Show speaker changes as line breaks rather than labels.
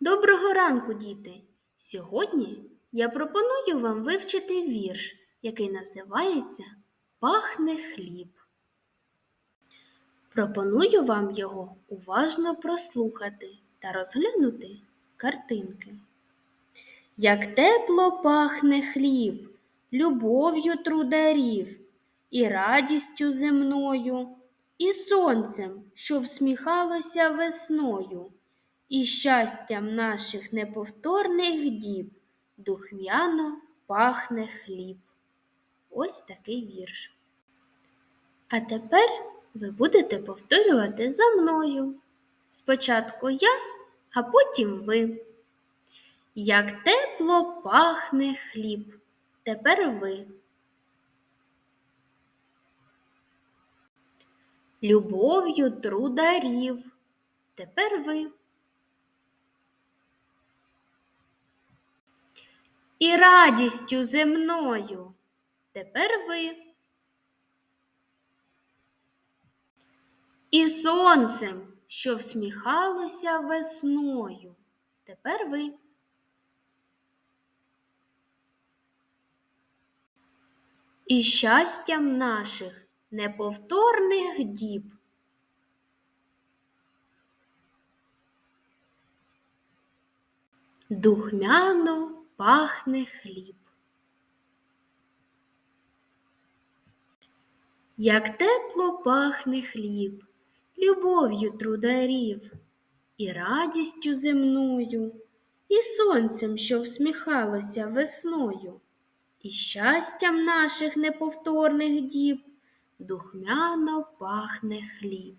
Доброго ранку, діти! Сьогодні я пропоную вам вивчити вірш, який називається Пахне хліб. Пропоную вам його уважно прослухати та розглянути картинки. Як тепло пахне хліб, любов'ю трударів, і радістю земною, і сонцем, що всміхалося весною і щастям наших неповторних діб духмяно пахне хліб. Ось такий вірш. А тепер ви будете повторювати за мною. Спочатку я, а потім ви. Як тепло пахне хліб. Тепер ви. Любов'ю трударів. Тепер ви. І радістю земною. Тепер ви. І сонцем, що всміхалося весною. Тепер ви. І щастям наших неповторних діб. Духмяно пахне хліб. Як тепло пахне хліб, любов'ю трударів, і радістю земною, і сонцем, що всміхалося весною, і щастям наших неповторних діб духмяно пахне хліб.